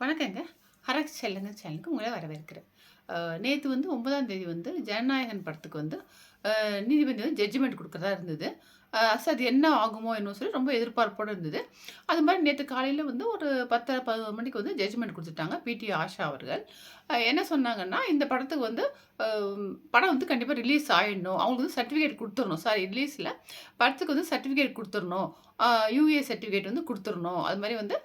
வணக்கங்க. ஹரக் செல்லுங்க சேனலுக்கு உங்களை வரவேற்கிறேன். நேற்று வந்து ஒன்பதாம் தேதி வந்து ஜனநாயகன் படத்துக்கு வந்து நீதிபதி வந்து ஜட்ஜ்மெண்ட் கொடுக்குறதா இருந்தது. அ அது என்ன ஆகுமோ என்னோ சொல்லி ரொம்ப எதிர்பார்ப்போட இருந்தது. அது மாதிரி நேற்று காலையில் வந்து ஒரு 10:30, 11 மணிக்கு வந்து ஜட்ஜ்மெண்ட் கொடுத்துட்டாங்க பிடி ஆஷா அவர்கள். என்ன சொன்னாங்கன்னா, இந்த படத்துக்கு வந்து படம் வந்து கண்டிப்பாக ரிலீஸ் ஆயிடணும். அவங்களுக்கு வந்து சர்டிஃபிகேட் கொடுத்துடணும் சாரி ரிலீஸில் படத்துக்கு வந்து சர்டிஃபிகேட் கொடுத்துடணும் யூஏ சர்டிஃபிகேட் வந்து கொடுத்துடணும் அது மாதிரி வந்து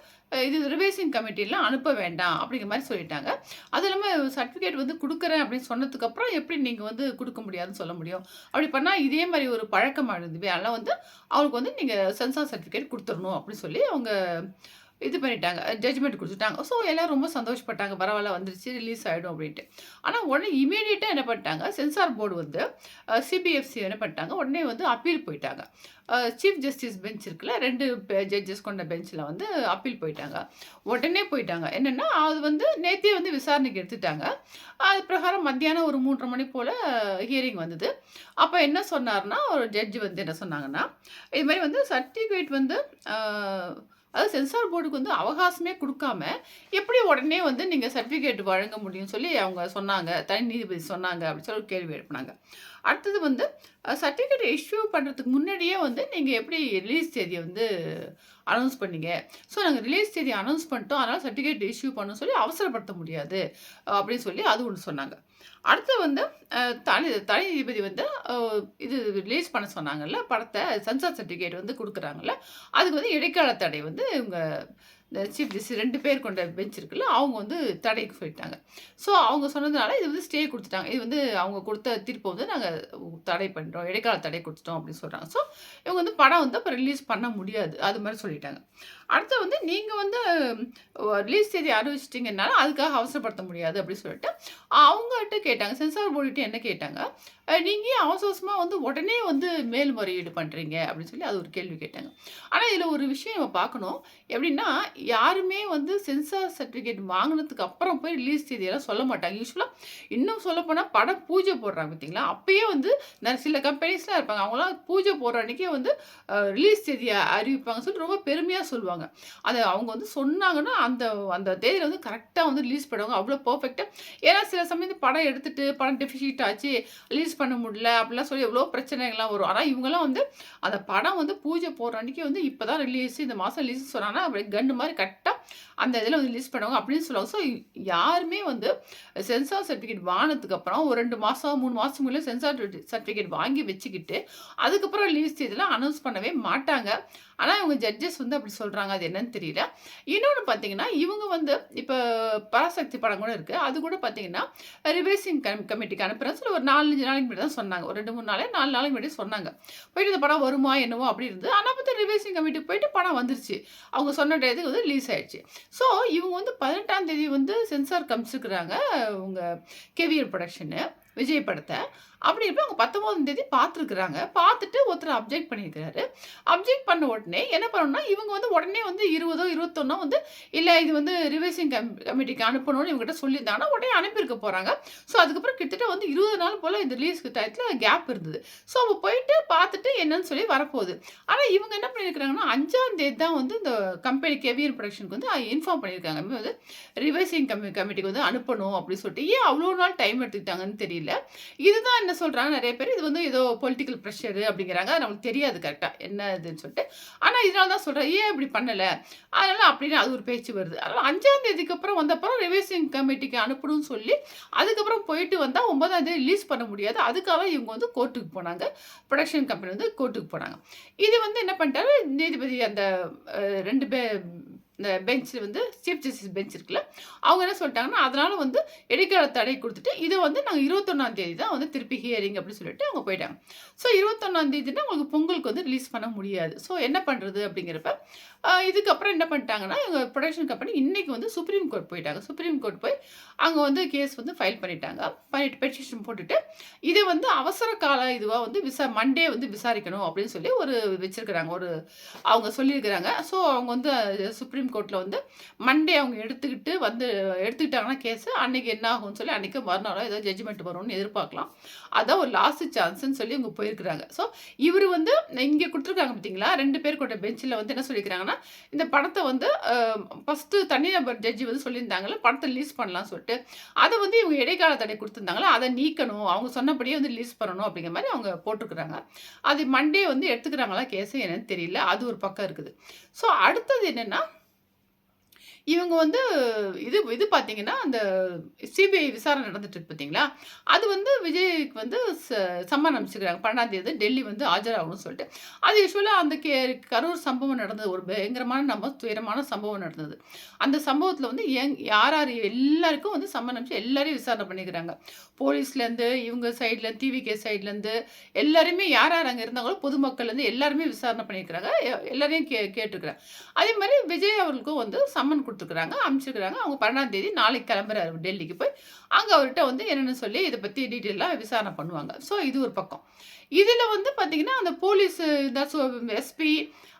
இது ரிவைசிங் கமிட்டிலாம் அனுப்ப வேண்டாம் அப்படிங்கிற மாதிரி சொல்லிட்டாங்க. அதுவும் இல்லாமல் சர்டிஃபிகேட் வந்து கொடுக்குறேன் அப்படின்னு சொன்னதுக்கப்புறம் எப்படி நீங்கள் வந்து கொடுக்க முடியாதுன்னு சொல்ல முடியும்? அப்படி பண்ணால் இதே மாதிரி ஒரு பழக்கமாயிடுதுவே. அதனால் வந்து அவங்களுக்கு வந்து நீங்கள் சென்சார் சர்டிஃபிகேட் கொடுத்துடணும் அப்படின்னு சொல்லி அவங்க இது பண்ணிட்டாங்க. ஜட்ஜ்மெண்ட் கொடுத்துட்டாங்க ஸோ எல்லோரும் ரொம்ப சந்தோஷப்பட்டாங்க. பரவாயில்ல வந்துருச்சு ரிலீஸ் ஆகிடும் அப்படின்ட்டு. ஆனால் உடனே இமீடியட்டாக என்ன பண்ணிட்டாங்க, சென்சார் போர்டு வந்து சிபிஎஃப்சி என்ன பண்ணிட்டாங்க, உடனே வந்து அப்பீல் போயிட்டாங்க. சீஃப் ஜஸ்டிஸ் பெஞ்ச் இருக்குல்ல ரெண்டு ஜட்ஜஸ் கொண்ட பெஞ்சில் வந்து அப்பீல் போயிட்டாங்க. உடனே போயிட்டாங்க. என்னென்னா அது வந்து நேற்றே வந்து விசாரணைக்கு எடுத்துட்டாங்க. அது பிரகாரம் மத்தியானம் ஒரு 3:30 மணி போல் ஹியரிங் வந்தது. அப்போ என்ன சொன்னார்னா ஒரு ஜட்ஜ் வந்து என்ன சொன்னாங்கன்னா, இது மாதிரி வந்து சர்டிஃபிகேட் வந்து அதாவது சென்சார் போர்டுக்கு வந்து அவகாசமே கொடுக்காம எப்படி உடனே வந்து நீங்கள் சர்டிஃபிகேட் வழங்க முடியும்னு சொல்லி அவங்க சொன்னாங்க. தனி நீதிபதி சொன்னாங்க அப்படின்னு சொல்லி ஒரு கேள்வி எழுப்பினாங்க அடுத்தது வந்து சர்டிஃபிகேட் இஷ்யூ பண்ணுறதுக்கு முன்னாடியே வந்து நீங்கள் எப்படி ரிலீஸ் தேதியை வந்து அனௌன்ஸ் பண்ணீங்க? ஸோ நாங்கள் ரிலீஸ் தேதி அனௌன்ஸ் பண்ணிட்டோம். அதனால் சர்டிஃபிகேட் இஷ்யூ பண்ணணும்னு சொல்லி அவசரப்படுத்த முடியாது. அப்படின்னு சொல்லி அது ஒன்று சொன்னாங்க. அடுத்து வந்து தனி தனி நீதிபதி வந்து இது ரிலீஸ் பண்ண சொன்னாங்கல்ல படத்தை சென்சார் சர்டிஃபிகேட் வந்து கொடுக்குறாங்கல்ல அதுக்கு வந்து இடைக்கால தடை வந்து இவங்க இந்த சீஃப் ஜஸ்டிஸ் ரெண்டு பேர் கொண்ட பெஞ்ச் இருக்குல்ல, அவங்க வந்து தடைக்கு சொல்லிட்டாங்க. ஸோ அவங்க சொன்னதுனால இது வந்து ஸ்டே கொடுத்துட்டாங்க இது வந்து அவங்க கொடுத்த தீர்ப்பு வந்து நாங்கள் தடை பண்ணுறோம் இடைக்கால தடை கொடுத்துட்டோம் அப்படின்னு சொல்கிறாங்க ஸோ இவங்க வந்து படம் வந்து அப்போ ரிலீஸ் பண்ண முடியாது. அது மாதிரி சொல்லிட்டாங்க. அடுத்து வந்து நீங்கள் வந்து ரிலீஸ் தேதி அறிவிச்சுட்டீங்கனால, அதுக்காக அவசரப்படுத்த முடியாது அப்படின்னு சொல்லிட்டு, அவங்ககிட்ட கேட்டாங்க. சென்சார் போர்டுகிட்ட என்ன கேட்டாங்க, நீங்கள் அவசரமாக வந்து உடனே வந்து மேல்முறையீடு பண்ணுறீங்க அப்படின்னு சொல்லி அது ஒரு கேள்வி கேட்டாங்க. ஆனால் இதில் ஒரு விஷயம் நம்ம பார்க்கணும். எப்படின்னா, யாருமே வந்து சென்சார் சர்டிஃபிகேட் வாங்கினதுக்கு அப்புறம் போய் ரிலீஸ் தேதியெல்லாம் சொல்ல மாட்டாங்க. யூஸ்வலாக இன்னும் சொல்லப்போனால் படம் பூஜை போடுறாங்க பார்த்தீங்களா, அப்பயே வந்து சில கம்பெனிஸ்லாம் இருப்பாங்க. அவங்களாம் பூஜை போடுற அன்னைக்கே வந்து ரிலீஸ் தேதியை அறிவிப்பாங்க சொல்லிட்டு ரொம்ப பெருமையாக சொல்லுவாங்க. அதை அவங்க வந்து சொன்னாங்கன்னா, அந்த அந்த தேதியில் வந்து கரெக்டாக வந்து ரிலீஸ் பண்ணுவாங்க. அவ்வளோ பர்ஃபெக்டாக ஏன்னா சில சமயம் படம் எடுத்துகிட்டு படம் டெஃபிசிட் ஆச்சு, ரிலீஸ் பண்ண முடியல அப்படிலாம் சொல்லி எவ்வளோ பிரச்சனைகள்லாம் வரும். ஆனால் இவங்கெல்லாம் வந்து அந்த படம் வந்து பூஜை போடுற அன்னைக்கு வந்து இப்போ தான் ரிலீஸ் இந்த மாதம் ரிலீஸ் சொன்னாங்கன்னா, அப்படியே கண்டு மாதிரி கரெக்டாக அந்த இதில் வந்து ரிலீஸ் பண்ணுவாங்க அப்படின்னு சொல்லுவாங்க. ஸோ யாருமே வந்து சென்சார் சர்டிஃபிகேட் வாங்கினதுக்கு அப்புறம் ஒரு 2 மாசம், 3 மாசம் முன்னாடியே சென்சார் சர்டிஃபிகேட் வாங்கி வச்சுக்கிட்டு, அதுக்கப்புறம் ரிலீஸ் இதெல்லாம் அனௌன்ஸ் பண்ணவே மாட்டாங்க. ஆனால் இவங்க ஜட்ஜஸ் வந்து அப்படி சொல்கிறாங்க அது என்னன்னு தெரியல. இன்னொன்று பார்த்தீங்கன்னா, இவங்க வந்து இப்போ பராசக்தி படம் கூட இருக்குது அது கூட பார்த்தீங்கன்னா, ரிவைசிங் கம் கமிட்டிக்கு அனுப்புகிறேன் சொல்லி ஒரு 4, 5 நாளைக்கு முன்னாடி தான் சொன்னாங்க. ஒரு 2, 3 நாளே நாலு நாளைக்கு முன்னாடி சொன்னாங்க. போயிட்டு இந்த படம் வருமா என்னவோ அப்படி இருந்து ஆனால் பார்த்து ரிவைசிங் கமிட்டிக்கு போயிட்டு படம் வந்துருச்சு. அவங்க சொன்ன டயத்துக்கு வந்து ரிலீஸ் ஆயிடுச்சு. ஸோ இவங்க வந்து 18ஆம் தேதி வந்து சென்சார் கமிச்சிருக்கிறாங்க உங்க கேவியர் ப்ரொடக்ஷனு விஜய் படத்தை அப்படி இருக்க அவங்க 19ஆம் தேதி பார்த்துருக்குறாங்க பார்த்துட்டு ஒருத்தர் அப்ஜெக்ட் பண்ணியிருக்கிறாரு. அப்ஜெக்ட் பண்ண உடனே என்ன பண்ணணும்னா, இவங்க வந்து உடனே வந்து 20ஓ, 21ஓ வந்து இல்லை இது வந்து ரிவைசிங் கம் கமிட்டிக்கு அனுப்பணும்னு இவங்ககிட்ட சொல்லியிருந்தாங்கன்னா, உடனே அனுப்பியிருக்க போகிறாங்க ஸோ அதுக்கப்புறம் கிட்டத்தட்ட வந்து 20 நாள் போல் இந்த ரிலீஸ் டயத்தில் கேப் இருந்தது. ஸோ அவங்க போயிட்டு பார்த்துட்டு என்னன்னு சொல்லி வரப்போகுது. ஆனால் இவங்க என்ன பண்ணியிருக்கிறாங்கன்னா, அஞ்சாம் தேதி தான் வந்து இந்த கம்பெனி கேவிஎல் ப்ரொடக்ஷனுக்கு வந்து இன்ஃபார்ம் பண்ணியிருக்காங்க. வந்து ரிவைசிங் கமி கமிட்டிக்கு வந்து அனுப்பணும் அப்படின்னு சொல்லிட்டு. ஏன் அவ்வளோ நாள் டைம் எடுத்துக்கிட்டாங்கன்னு தெரியல. இதுதான் என்ன சொல்கிறாங்க நிறைய பேர், இது வந்து ஏதோ பொலிட்டிக்கல் ப்ரெஷரு அப்படிங்கிறாங்க. அது நமக்கு தெரியாது கரெக்டாக என்ன இதுன்னு சொல்லிட்டு. ஆனால் இதனால தான் சொல்கிறேன் ஏன் இப்படி பண்ணலை அதனால அப்படின்னு அது ஒரு பேச்சு வருது. அதனால் அஞ்சாம் தேதிக்கு அப்புறம் வந்தப்புறம் ரிவைசிங் கமிட்டிக்கு அனுப்பணும்னு சொல்லி, அதுக்கப்புறம் போயிட்டு வந்தால் ஒன்பதாம் தேதி ரிலீஸ் பண்ண முடியாது. அதுக்காக இவங்க வந்து கோர்ட்டுக்கு போனாங்க. ப்ரொடக்ஷன் கம்பெனி வந்து கோர்ட்டுக்கு போனாங்க. இது வந்து என்ன பண்ணிட்டாரு, நீதிபதி அந்த ரெண்டு பேர் இந்த பெஞ்சில் வந்து சீஃப் ஜஸ்டிஸ் பெஞ்ச் இருக்குல்ல, அவங்க என்ன சொல்லிட்டாங்கன்னா, அதனால் வந்து இடைக்கால தடை கொடுத்துட்டு இதை வந்து நாங்கள் இருபத்தொன்னாம் தேதி தான் வந்து திருப்பி ஹியரிங் அப்படின்னு சொல்லிட்டு அவங்க போயிட்டாங்க. ஸோ 21ஆம் தேதினா உங்களுக்கு பொங்கலுக்கு வந்து ரிலீஸ் பண்ண முடியாது. ஸோ என்ன பண்ணுறது அப்படிங்கிறப்ப, இதுக்கப்புறம் என்ன பண்ணிட்டாங்கன்னா, எங்கள் புரொடக்ஷன் கம்பெனி இன்றைக்கி வந்து சுப்ரீம் கோர்ட் போயிட்டாங்க. சுப்ரீம் கோர்ட் போய் அங்கே வந்து கேஸ் வந்து ஃபைல் பண்ணிட்டாங்க. பண்ணிட்டு பெட்டிஷன் போட்டுட்டு, இதை வந்து அவசர கால இதுவாக வந்து விசா மண்டே வந்து விசாரிக்கணும் அப்படின்னு சொல்லி ஒரு வச்சுருக்கிறாங்க ஒரு அவங்க சொல்லியிருக்கிறாங்க. ஸோ அவங்க வந்து சுப்ரீம் கோர்ட்டில் வந்து மண்டே அவங்க எடுத்துக்கிட்டு வந்து எடுத்துக்கிட்டாங்கன்னா கேஸு அன்றைக்கி என்ன ஆகும்னு சொல்லி அன்றைக்கி மறுநாளோ ஏதோ ஜட்ஜ்மெண்ட் வரும்னு எதிர்பார்க்கலாம். அதான் ஒரு லாஸ்ட் சான்ஸ்ன்னு சொல்லி இவங்க போயிருக்கிறாங்க. ஸோ இவர் வந்து இங்கே கொடுத்துருக்காங்க பார்த்தீங்களா ரெண்டு பேர் கொண்ட பெஞ்சில் வந்து என்ன சொல்லியிருக்கிறாங்கன்னா இந்த படத்தை வந்து ஃபஸ்ட்டு தனிநபர் ஜட்ஜி வந்து சொல்லியிருந்தாங்களே படத்தை ரிலீஸ் பண்ணலாம் சொல்லிட்டு. அதை வந்து இவங்க இடைக்கால தடை கொடுத்துருந்தாங்களா அதை நீக்கணும். அவங்க சொன்னபடியே வந்து ரிலீஸ் பண்ணணும் அப்படிங்கிற மாதிரி அவங்க போட்டிருக்கிறாங்க. அது மண்டே வந்து எடுத்துக்கிறாங்களா கேஸு என்னன்னு தெரியல. அது ஒரு பக்கம் இருக்குது. ஸோ அடுத்தது என்னென்னா இவங்க வந்து இது இது பார்த்தீங்கன்னா, அந்த சிபிஐ விசாரணை நடந்துட்டு பார்த்தீங்களா? அது வந்து விஜய்க்கு வந்து ச சம்மன் அமைச்சிக்கிறாங்க பன்னெண்டாம் தேதி டெல்லி வந்து ஆஜராகணும்னு சொல்லிட்டு. அது யூஸ்வலாக அந்த கே கரூர் சம்பவம் நடந்தது. ஒரு பயங்கரமான நம்ம துயரமான சம்பவம் நடந்தது. அந்த சம்பவத்தில் வந்து எங் யார் யார் எல்லாருக்கும் வந்து சம்மன் அனுப்பிச்சு எல்லாரையும் விசாரணை பண்ணிக்கிறாங்க. போலீஸ்லேருந்து, இவங்க சைட்ல டிவிகே சைட்லேருந்து எல்லாருமே யார் யார் அங்கே இருந்தாங்களோ பொதுமக்கள்லேருந்து எல்லாருமே விசாரணை பண்ணியிருக்கிறாங்க. எல்லாரையும் கே கேட்டுருக்கிறாங்க. அதே மாதிரி விஜய் அவர்களுக்கும் வந்து சம்மன் குடுத்துருக்காங்க, அனுப்பிச்சிருக்கிறாங்க. அவங்க 12ஆம் தேதி நாளைக்கு கிளம்புறாரு டெல்லிக்கு போய், அங்கே அவர்கிட்ட வந்து என்னன்னு சொல்லி இதை பற்றி டீட்டெயிலாக விசாரணை பண்ணுவாங்க. ஸோ இது ஒரு பக்கம். இதில் வந்து பார்த்திங்கன்னா அந்த போலீஸ் இந்த எஸ்பி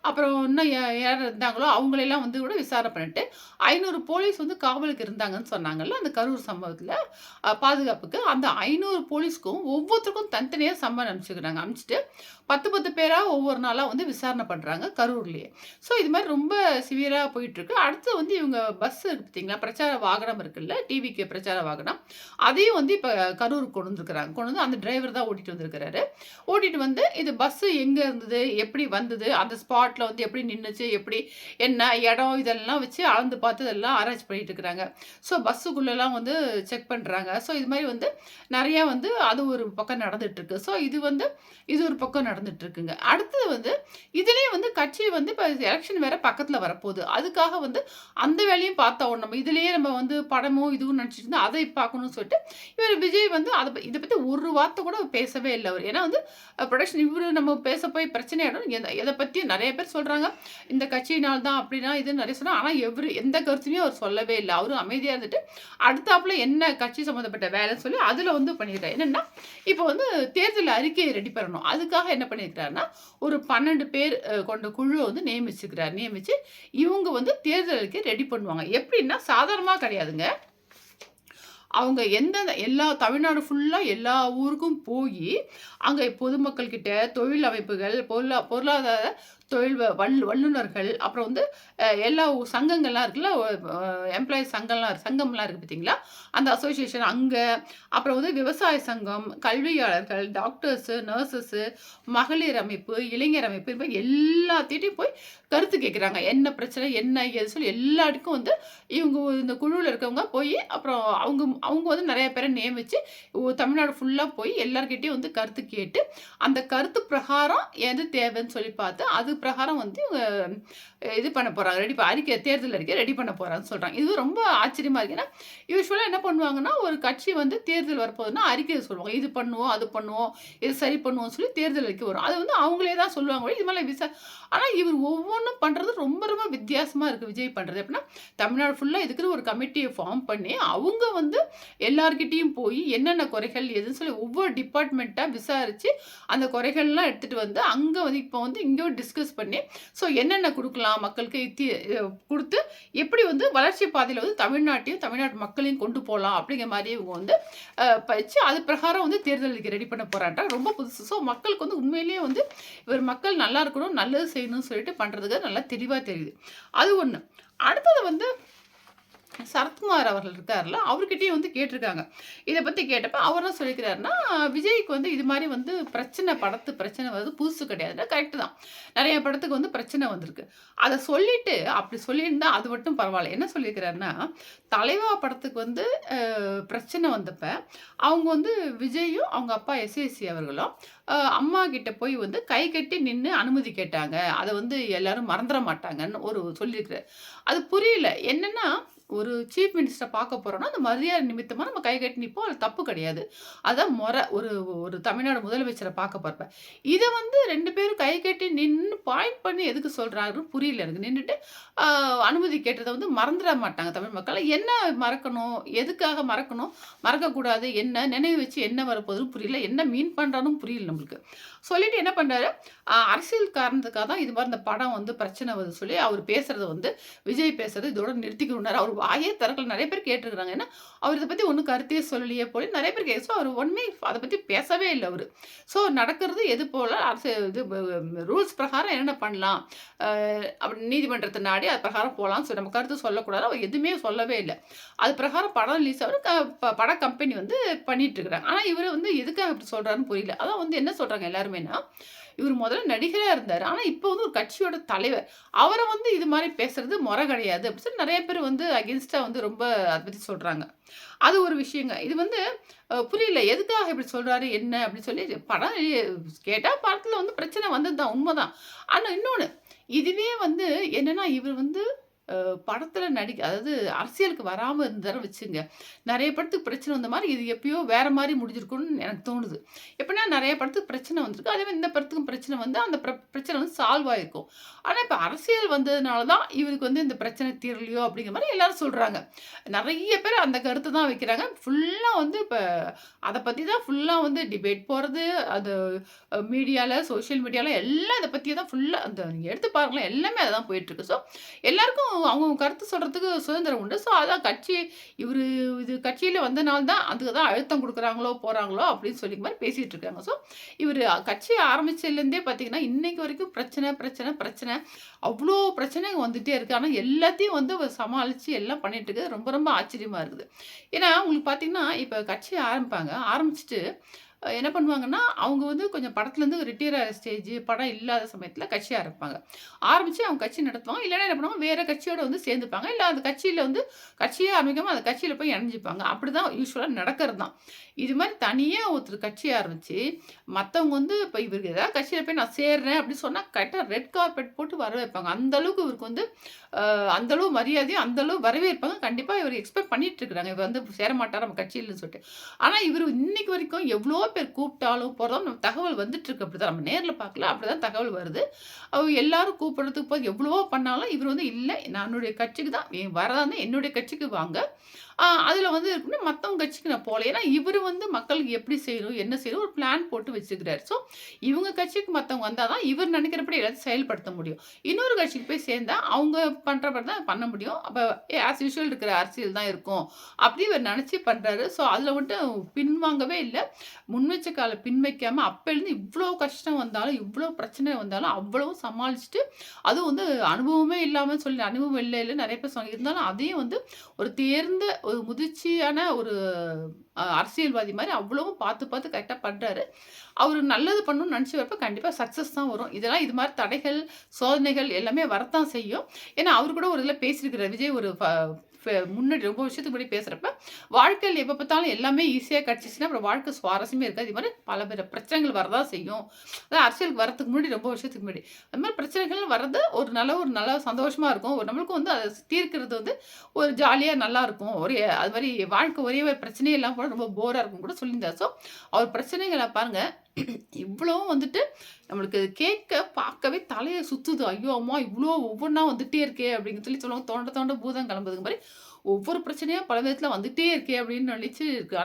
அப்புறம் இன்னும் யா யார் இருந்தாங்களோ அவங்களெல்லாம் வந்து கூட விசாரணை பண்ணிட்டு, ஐநூறு போலீஸ் வந்து காவலுக்கு இருந்தாங்கன்னு சொன்னாங்கல்ல, அந்த கரூர் சம்பவத்தில் பாதுகாப்புக்கு. அந்த ஐநூறு போலீஸ்க்கும் ஒவ்வொருத்தருக்கும் தனித்தனியாக சம்பவம் அனுப்பிச்சுக்கிறாங்க. அனுப்பிச்சுட்டு பத்து பத்து பேராக ஒவ்வொரு நாளாக வந்து விசாரணை பண்ணுறாங்க கரூர்லேயே ஸோ இது மாதிரி ரொம்ப சிவியராக போயிட்டுருக்கு. அடுத்து வந்து இவங்க பஸ் இருக்கு பார்த்தீங்களா? பிரச்சார வாகனம் இருக்குல்ல, டிவிக்கு பிரச்சார வாகனம். அதையும் வந்து இப்போ கரூருக்கு கொண்டு வந்துருக்குறாங்க கொண்டு வந்து அந்த டிரைவர் தான் ஓட்டிகிட்டு வந்திருக்கிறாரு. ஓட்டிகிட்டு வந்து இது பஸ்ஸு எங்கே இருந்தது? எப்படி வந்தது? அந்த ஸ்பாட்டில் வந்து எப்படி நின்றுச்சு எப்படி என்ன இடம்? இதெல்லாம் வச்சு அளந்து பார்த்து இதெல்லாம் ஆராய்ச்சி பண்ணிகிட்டு இருக்கிறாங்க. ஸோ பஸ்ஸுக்குள்ளெல்லாம் வந்து செக் பண்ணுறாங்க ஸோ இது மாதிரி வந்து நிறையா வந்து அது ஒரு பக்கம் நடந்துகிட்ருக்கு ஸோ இது வந்து இது ஒரு பக்கம் நடந்துகிட்ருக்குங்க அடுத்தது வந்து இதுலேயே வந்து கட்சி வந்து இப்போ எலெக்ஷன் வேறு பக்கத்தில் வரப்போகுது அதுக்காக வந்து அந்த வேலையும் பார்த்தோம் நம்ம இதுலேயே நம்ம வந்து படமும் இதுவும் நினச்சிட்டு இருந்தால் அதை பார்க்கணும்னு சொல்லிட்டு, இவர் விஜய் வந்து அதை இதை பற்றி ஒரு வார்த்தை கூட பேசவே இல்லை அவர் ஏன்னா வந்து ப்ரொடக்ஷன் இவரு நம்ம பேச போய் பிரச்சனை ஆகிடும் எந்த எதை பத்தியும் நிறைய பேர் சொல்கிறாங்க இந்த கட்சியினால் தான் அப்படின்னா இதுன்னு நிறைய சொன்னால் ஆனால் எவரு எந்த கருத்துமே அவர் சொல்லவே இல்லை அவரும் அமைதியாக இருந்துட்டு, அடுத்தாப்புல என்ன கட்சி சம்மந்தப்பட்ட வேலைன்னு சொல்லி அதில் வந்து பண்ணியிருக்காரு. என்னென்னா இப்போ வந்து தேர்தல் அறிக்கையை ரெடி பண்ணணும். அதுக்காக என்ன பண்ணியிருக்கிறாருன்னா, ஒரு 12 பேர் கொண்ட குழுவை வந்து நியமிச்சிருக்கிறார். நியமித்து இவங்க வந்து தேர்தல் அறிக்கை ரெடி பண்ணுவாங்க. எப்படின்னா சாதாரணமாக கிடையாதுங்க. அவங்க எந்தெந்த எல்லா தமிழ்நாடு ஃபுல்லாக எல்லா ஊருக்கும் போய் அங்கே பொதுமக்கள்கிட்ட தொழில் அமைப்புகள், பொருளா பொருளாதார தொழில் வ வல் வல்லுனர்கள், அப்புறம் வந்து எல்லா சங்கங்கள்லாம் இருக்குல்ல, எம்ப்ளாயீஸ் சங்கம்லாம் சங்கம்லாம் இருக்குது பார்த்தீங்களா? அந்த அசோசியேஷன் அங்கே அப்புறம் வந்து விவசாய சங்கம், கல்வியாளர்கள், டாக்டர்ஸு, நர்சஸ்ஸு மகளிர் அமைப்பு, இளைஞர் அமைப்பு, இது மாதிரி எல்லாத்திட்டையும் போய் கருத்து கேட்குறாங்க. என்ன பிரச்சனை? என்ன? ஏது சொல்லி எல்லாருக்கும் வந்து இவங்க இந்த குழுவில் இருக்கவங்க போய் அப்புறம் அவங்க அவங்க வந்து நிறைய பேரை நியமித்து தமிழ்நாடு ஃபுல்லாக போய் எல்லார்கிட்டயும் வந்து கருத்து கேட்டு, அந்த கருத்து பிரகாரம் எது தேவைன்னு சொல்லி பார்த்து, அது பிரகாரம் வந்து இவங்க இது பண்ண போகிறாங்க ரெடி அறிக்கை தேர்தல் அறிக்கை ரெடி பண்ண போகிறான்னு சொல்கிறாங்க இது ரொம்ப ஆச்சரியமாக இருக்கு. ஏன்னா, யூஸ்வலாக என்ன பண்ணுவாங்கன்னா, ஒரு கட்சி வந்து தேர்தல் வரப்போகுதுன்னா அறிக்கை சொல்லுவாங்க. இது பண்ணுவோம், அது பண்ணுவோம், இது சரி பண்ணுவோம்னு சொல்லி தேர்தல் அறிக்கை வரும். அது வந்து அவங்களே தான் சொல்லுவாங்க இது மாதிரி விசா ஆனால் இவர் ஒவ்வொன்றும் பண்ணுறது ரொம்ப ரொம்ப வித்தியாசமாக இருக்குது விஜய் பண்ணுறது எப்படின்னா, தமிழ்நாடு ஃபுல்லாக இதுக்குன்னு ஒரு கமிட்டியை ஃபார்ம் பண்ணி, அவங்க வந்து எல்லார்கிட்டேயும் போய் என்னென்ன குறைகள் எதுன்னு சொல்லி ஒவ்வொரு டிபார்ட்மெண்ட்டாக விசாரித்து அந்த குறைகள்லாம் எடுத்துகிட்டு வந்து, அங்கே வந்து இப்போ வந்து இங்கே டிஸ்கஸ் பண்ணி, ஸோ என்னென்ன கொடுக்கலாம் மக்களுக்கு தி எப்படி வந்து வளர்ச்சி பாதையில் வந்து தமிழ்நாட்டையும், தமிழ்நாட்டு மக்களையும் கொண்டு போகலாம் அப்படிங்கிற மாதிரி இவங்க வந்து வச்சு, அது பிரகாரம் வந்து தேர்தல் ரெடி பண்ண போறான்றாங்க. ரொம்ப புதுசு. ஸோ மக்களுக்கு வந்து உண்மையிலேயே வந்து இவர் மக்கள் நல்லா இருக்கணும், நல்லது செய்யணும்னு சொல்லிட்டு பண்ணுறதுக்கு நல்லா தெளிவாக தெரியுது. அது ஒன்று அடுத்தது வந்து சரத்குமார் அவர்கள் இருக்கார்ல, அவர்கிட்டயும் வந்து கேட்டிருக்காங்க. இதை பற்றி கேட்டப்ப அவர் என்ன சொல்லிக்கிறாருன்னா விஜய்க்கு வந்து இது மாதிரி வந்து பிரச்சனை படத்து பிரச்சனை வருது புதுசு கிடையாதுன்னா கரெக்டு தான். நிறைய படத்துக்கு வந்து பிரச்சனை வந்திருக்கு. அதை சொல்லிட்டு அப்படி சொல்லியிருந்தா அது மட்டும் பரவாயில்ல என்ன சொல்லியிருக்கிறாருன்னா, தலைவா படத்துக்கு வந்து பிரச்சனை வந்தப்ப, அவங்க வந்து விஜயும், அவங்க அப்பா எஸ்.ஏ.சி அவர்களும் அம்மா கிட்ட போய் வந்து கை கட்டி நின்று அனுமதி கேட்டாங்க. அதை வந்து எல்லாரும் மறந்துட மாட்டாங்கன்னு ஒரு சொல்லியிருக்கிறார் அது புரியல. என்னன்னா, ஒரு சீஃப் மினிஸ்டரை பார்க்க போகிறோன்னா அந்த மரியாதை நிமித்தமாக நம்ம கை கட்டி நிற்போம் அது தப்பு கிடையாது. அதான் முறை ஒரு ஒரு தமிழ்நாடு முதலமைச்சரை பார்க்க போகிறப்ப இதை வந்து ரெண்டு பேரும் கை கட்டி நின்று பாயிண்ட் பண்ணி எதுக்கு சொல்கிறாருன்னு புரியல எனக்கு. நின்றுட்டு அனுமதி கேட்டதை வந்து மறந்துட மாட்டாங்க தமிழ் மக்கள். என்ன மறக்கணும்? எதுக்காக மறக்கணும்? மறக்கக்கூடாது என்ன? நினைவு வச்சு என்ன வரப்போகுதுன்னு புரியல. என்ன மீன் பண்ணுறானும் புரியல நம்மளுக்கு. சொல்லிட்டு என்ன பண்ணுறாரு அரசியல் காரணத்துக்காக தான் இது மாதிரி இந்த படம் வந்து பிரச்சனை வருதுன்னு சொல்லி அவர் பேசுகிறத வந்து விஜய் பேசுறது இதோட நிறுத்திக்கணும்னாரு. அவர் வாயே திறக்கல. நிறைய பேர் கேட்டிருக்கிறாங்க ஏன்னா, அவர் இதை பற்றி ஒன்றும் கருத்தையே சொல்லலையே போல நிறைய பேர் கே ஸோ அவர் ஒன்றுமே அதை பற்றி பேசவே இல்லை அவர் ஸோ நடக்கிறது எது போல அரசு இது ரூல்ஸ் பிரகாரம் என்னென்ன பண்ணலாம்? அப்படி நீதிமன்றத்தை நாடி அது பிரகாரம் போகலாம் ஸோ நம்ம கருத்து சொல்லக்கூடாது. அவர் எதுவுமே சொல்லவே இல்லை அது பிரகாரம் படம் ரிலீஸ் ஆகுது. க ப பட கம்பெனி வந்து பண்ணிட்டு இருக்கிறாங்க. ஆனால் இவர் வந்து எதுக்காக அப்படி சொல்கிறாருன்னு புரியல. அதான் வந்து என்ன சொல்கிறாங்க எல்லாருமேன்னா, இவர் முதல்ல நடிகராக இருந்தார் ஆனால் இப்போ வந்து ஒரு கட்சியோட தலைவர். அவரை வந்து இது மாதிரி பேசுறது முறை கிடையாது. அப்படி சொல்லி நிறைய பேர் வந்து அகென்ஸ்டாக வந்து ரொம்ப அதை பற்றி சொல்கிறாங்க அது ஒரு விஷயங்க. இது வந்து புரியல. எதுக்காக இப்படி சொல்கிறாரு என்ன? அப்படின்னு சொல்லி படம் கேட்டால் படத்தில் வந்து பிரச்சனை வந்தது தான். உண்மைதான் ஆனால் இன்னொன்று இதுவே வந்து என்னன்னா, இவர் வந்து படத்தில் நடிக்க அதாவது அரசியலுக்கு வராமல் இருந்தார வச்சுங்க. நிறைய படத்துக்கு பிரச்சனை வந்த மாதிரி இது எப்பயோ வேறு மாதிரி முடிஞ்சிருக்கும்னு எனக்கு தோணுது. எப்படின்னா நிறைய படத்துக்கு பிரச்சனை வந்திருக்கு. அதே மாதிரி இந்த படத்துக்கும் பிரச்சனை வந்து அந்த பிரச்சனை வந்து சால்வ் ஆகிருக்கும் ஆனால் இப்போ அரசியல் வந்ததுனால தான் இவருக்கு வந்து இந்த பிரச்சனை தீரலையோ அப்படிங்கிற மாதிரி எல்லாரும் சொல்கிறாங்க நிறைய பேர் அந்த கருத்தை தான் வைக்கிறாங்க. ஃபுல்லாக வந்து இப்போ அதை பற்றி தான் ஃபுல்லாக வந்து டிபேட் போகிறது அது மீடியாவில் சோஷியல் மீடியாவில் எல்லாம் இதை பற்றி தான் ஃபுல்லாக அந்த எடுத்து பாருங்களேன். எல்லாமே அதை தான் போயிட்டுருக்கு. ஸோ எல்லாருக்கும் அவங்கவுங்க கருத்து சொல்கிறதுக்கு சுதந்திரம் உண்டு. ஸோ அதான் கட்சி இவரு இது கட்சியில் வந்தனால்தான் அதுக்கு தான் அழுத்தம் கொடுக்குறாங்களோ போகிறாங்களோ அப்படின்னு சொல்லி மாதிரி பேசிகிட்டு இருக்காங்க. ஸோ இவர் கட்சி ஆரம்பிச்சதுலேருந்தே பார்த்தீங்கன்னா, இன்றைக்கு வரைக்கும் பிரச்சனை, பிரச்சனை, பிரச்சனை. அவ்வளோ பிரச்சனை வந்துகிட்டே இருக்குது ஆனால் எல்லாத்தையும் வந்து சமாளித்து எல்லாம் பண்ணிகிட்டு இருக்குது ரொம்ப ரொம்ப ஆச்சரியமாக இருக்குது. ஏன்னா, உங்களுக்கு பார்த்தீங்கன்னா, இப்போ கட்சி ஆரம்பிப்பாங்க. ஆரம்பிச்சுட்டு என்ன பண்ணுவாங்கன்னா, அவங்க வந்து கொஞ்சம் படத்துலேருந்து ரிட்டையர் ஆகிற ஸ்டேஜ், படம் இல்லாத சமயத்தில் கட்சி ஆரம்பிப்பாங்க. ஆரம்பித்து அவங்க கட்சி நடத்துவாங்க. இல்லைன்னா என்ன பண்ணுவாங்க, வேறு கட்சியோட வந்து சேர்ந்துப்பாங்க. இல்லை அந்த கட்சியில் வந்து கட்சியே ஆரம்பிக்காமல் அந்த கட்சியில் போய் இணைஞ்சிப்பாங்க அப்படி தான் யூஸ்வலாக நடக்கிறது தான். இது மாதிரி தனியாக ஒருத்தர் கட்சி ஆரம்பித்து மற்றவங்க வந்து இப்போ இவருக்கு ஏதாவது கட்சியில் போய் நான் சேர்றேன் அப்படின்னு சொன்னால் கரெக்டாக ரெட் கார்பெட் போட்டு வரவேற்பாங்க. அந்த அளவுக்கு இவருக்கு வந்து அந்தளவு மரியாதையும், அந்த அளவு வரவேற்பாங்க. கண்டிப்பாக இவர் எக்ஸ்பெக்ட் பண்ணிட்டு இருக்கிறாங்க. இவர் வந்து சேர மாட்டார் நம்ம கட்சியில்னு சொல்லிட்டு. ஆனால் இவர் இன்னைக்கு வரைக்கும் எவ்வளோ பேர் கூப்பிட்டாலும், போகிறதும் நம்ம தகவல் வந்துட்டுருக்கு அப்படி அப்படிதான். நம்ம நேரில் பார்க்கல. அப்படிதான் தகவல் வருது. அவங்க எல்லாரும் கூப்பிட்றதுக்கு போய் எவ்வளவோ பண்ணாலும், இவர் வந்து இல்லை நான் என்னுடைய கட்சிக்கு தான் வரதான் வரதா என்னுடைய கட்சிக்கு வாங்க. அதில் வந்து இருக்குன்னா மற்றவங்க கட்சிக்கு நான் போகல ஏன்னா, இவர் வந்து மக்களுக்கு எப்படி செய்யணும், என்ன செய்யணும் ஒரு பிளான் போட்டு வச்சுக்கிறார் ஸோ இவங்க கட்சிக்கு மற்றவங்க வந்தால் தான் இவர் நினைக்கிறபடி எல்லாத்தையும் செயல்படுத்த முடியும். இன்னொரு கட்சிக்கு போய் சேர்ந்தால் அவங்க பண்ணுறப்படி தான் பண்ண முடியும். அப்போ ஆஸ் யூஷுவல் இருக்கிற அரசியல் தான் இருக்கும். அப்படி இவர் நினச்சி பண்ணுறாரு ஸோ அதில் மட்டும் பின்வாங்கவே இல்லை முன்வச்ச கால பின் வைக்காம அப்பலேருந்து கஷ்டம் வந்தாலும், இவ்வளோ பிரச்சனை வந்தாலும் அவ்வளவும் சமாளிச்சுட்டு, அதுவும் வந்து அனுபவமே இல்லாமல் சொல்லி அனுபவம் இல்லை இல்லை நிறைய பேர் சொன்னாங்க. இருந்தாலும் அதையும் வந்து ஒரு தேர்ந்த ஒரு முதிர்ச்சியான ஒரு அரசியல்வாதி மாதிரி அவ்வளவும் பார்த்து பார்த்து கரெக்டாக பண்ணுறாரு அவர் நல்லது பண்ணணும்னு நினச்சி வரப்போ கண்டிப்பாக சக்ஸஸ் தான் வரும். இதெல்லாம் இது மாதிரி தடைகள், சோதனைகள் எல்லாமே வரத்தான் செய்யும். ஏன்னா, அவர் கூட ஒரு இதில் பேசியிருக்கிறார் விஜய் ஒரு ஃப முன்னாடி ரொம்ப வருஷத்துக்கு முன்னாடி பேசுகிறப்ப வாழ்க்கையில் எப்போ பார்த்தாலும் எல்லாமே ஈஸியாக கிடைச்சுச்சுன்னா, அப்புறம் வாழ்க்கை சுவாரஸ்யமே இருக்காது. இது மாதிரி பல பேர் பிரச்சனைகள் வரதான் செய்யும். அதான் அரசியலுக்கு வரதுக்கு முன்னாடி ரொம்ப வருஷத்துக்கு முன்னாடி. அது மாதிரி பிரச்சனைகள் வர்றது ஒரு நல்ல ஒரு நல்ல சந்தோஷமாக இருக்கும். ஒரு நம்மளுக்கும் வந்து அதை தீர்க்கிறது வந்து ஒரு ஜாலியாக நல்லாயிருக்கும் ஒரே அது மாதிரி வாழ்க்கை ஒரே ஒரு பிரச்சனையெல்லாம் கூட ரொம்ப போராக இருக்கும் கூட சொல்லியிருந்தார் ஸோ அவர் பிரச்சனைகளை பாருங்கள் இவ்வளவும் வந்துட்டு நம்மளுக்கு கேட்க, பார்க்கவே தலையை சுற்றுது ஐயோ! அம்மா இவ்வளோ ஒவ்வொன்றா வந்துட்டே இருக்கே அப்படின்னு சொல்லி சொல்லுவாங்க. தோண்ட தோண்ட பூதம் கிளம்புதுங்க மாதிரி ஒவ்வொரு பிரச்சனையும் பல விதத்தில் வந்துட்டே இருக்கே அப்படின்னு நினைச்சு இருக்கு.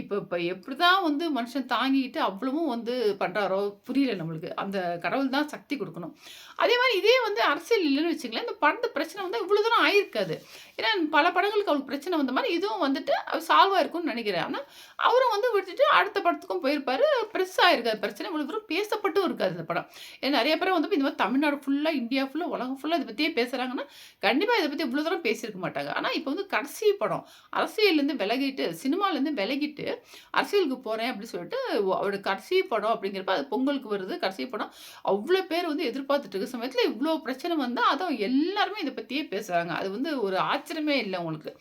இப்போ இப்போ எப்படி தான் வந்து மனுஷன் தாங்கிட்டு அவ்வளவும் வந்து பண்ணுறாரோ புரியல நம்மளுக்கு. அந்த கடவுள் தான் சக்தி கொடுக்கணும் அதே மாதிரி இதே வந்து அரசியல் இல்லைன்னு வச்சுக்கங்களேன், இந்த படத்து பிரச்சனை வந்து இவ்வளோ தூரம் ஆயிருக்காது. ஏன்னா, பல படங்களுக்கு அவளுக்கு பிரச்சனை வந்த மாதிரி இதுவும் வந்துட்டு சால்வ் ஆயிருக்கும்னு நினைக்கிறேன். ஆனால் அவரும் வந்து விட்டுட்டு அடுத்த படத்துக்கும் போயிருப்பாரு. பெருசா ஆயிருக்காது பிரச்சனை. இவ்வளோ தூரம் பேசப்பட்டும் இருக்காது இந்த படம். ஏன்னா நிறைய பேர் வந்து இந்த மாதிரி தமிழ்நாடு ஃபுல்லாக இந்தியா ஃபுல்லாக உலகம் ஃபுல்லாக இதை பற்றியே பேசுறாங்கன்னா, கண்டிப்பாக இதை பற்றி இவ்வளோ தூரம் பேசியிருக்க மாட்டாங்க. ஆனால் இப்போ வந்து கடைசி படம். அரசியல்லேருந்து விலகிட்டு, சினிமாலேருந்து விலகிட்டு, அரசியலுக்கு போகிறேன் அப்படின்னு சொல்லிட்டு, அவரோட கடைசி படம் அப்படிங்கிறப்ப அது பொங்கலுக்கு வருது. கடைசி படம். அவ்வளோ பேர் வந்து எதிர்பார்த்துட்டு இருக்க சமயத்தில் இவ்வளோ பிரச்சனை வந்தால் அதுவும் எல்லாருமே இதை பற்றியே பேசுகிறாங்க அது வந்து ஒரு ஆச்சரியமே இல்லை உங்களுக்கு.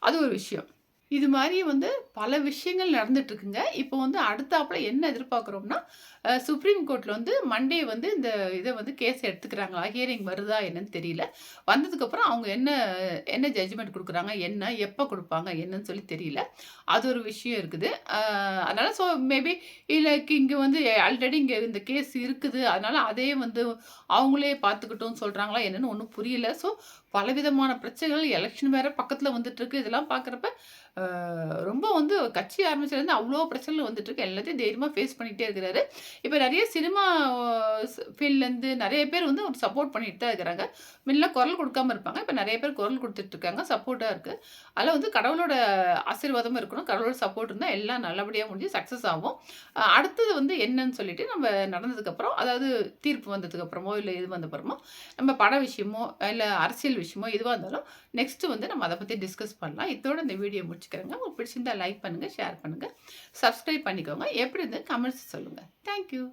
அது ஒரு விஷயம். இது மாதிரி வந்து பல விஷயங்கள் நடந்துட்டு இருக்குங்க. இப்போ வந்து அடுத்தாப்புல என்ன எதிர்பார்க்குறோம்னா, சுப்ரீம் கோர்ட்டில் வந்து மண்டே வந்து இந்த இதை வந்து கேஸ் எடுத்துக்கிறாங்களா? ஹியரிங் வருதா என்னன்னு தெரியல. வந்ததுக்கப்புறம் அவங்க என்ன என்ன ஜட்ஜ்மெண்ட் கொடுக்குறாங்க என்ன? எப்போ கொடுப்பாங்க என்னன்னு சொல்லி தெரியல. அது ஒரு விஷயம் இருக்குது. அதனால் ஸோ மேபி இல்லை இங்கே வந்து ஆல்ரெடி இங்கே இந்த கேஸ் இருக்குது. அதனால் அதே வந்து அவங்களே பார்த்துக்கிட்டோம் சொல்கிறாங்களா என்னன்னு ஒன்றும் புரியல. ஸோ பலவிதமான பிரச்சனைகள் எலெக்ஷன் வேறு பக்கத்தில் வந்துட்டுருக்கு. இதெல்லாம் பார்க்குறப்ப ரொம்ப வந்து கட்சி ஆரம்பிச்சிலேருந்து அவ்வளோ பிரச்சனைகள் வந்துட்டுருக்கு. எல்லாத்தையும் தைரியமாக ஃபேஸ் பண்ணிகிட்டே இருக்கிறாரு. இப்போ நிறைய சினிமா ஃபீல்ட்லேருந்து நிறைய பேர் வந்து ஒரு சப்போர்ட் பண்ணிட்டு தான் இருக்கிறாங்க. முன்னலாம் குரல் கொடுக்காம இருப்பாங்க. இப்போ நிறைய பேர் குரல் கொடுத்துட்டு இருக்காங்க. சப்போர்ட்டாக இருக்குது அதில் வந்து கடவுளோட ஆசீர்வாதமும் இருக்கணும். கடவுளோட சப்போர்ட் இருந்தால் எல்லாம் நல்லபடியாக முடிஞ்சு சக்ஸஸ் ஆகும். அடுத்தது வந்து என்னன்னு சொல்லிட்டு நம்ம நடந்ததுக்கப்புறம், அதாவது தீர்ப்பு வந்ததுக்கப்புறமோ இல்லை இது வந்த அப்புறமோ, நம்ம பட விஷயமோ, இல்லை அரசியல் விஷயமோ எதுவாக இருந்தாலும் நெக்ஸ்ட் வந்து நம்ம அதை பற்றி டிஸ்கஸ் பண்ணலாம். இதோட இந்த வீடியோ முடிச்சுக்கிறேங்க. உங்களுக்கு பிடிச்சிருந்தா லைக் பண்ணுங்கள் ஷேர் பண்ணுங்கள் சப்ஸ்கிரைப் பண்ணிக்கோங்க. எப்படி இருந்தது கமெண்ட்ஸ் சொல்லுங்கள் thank you.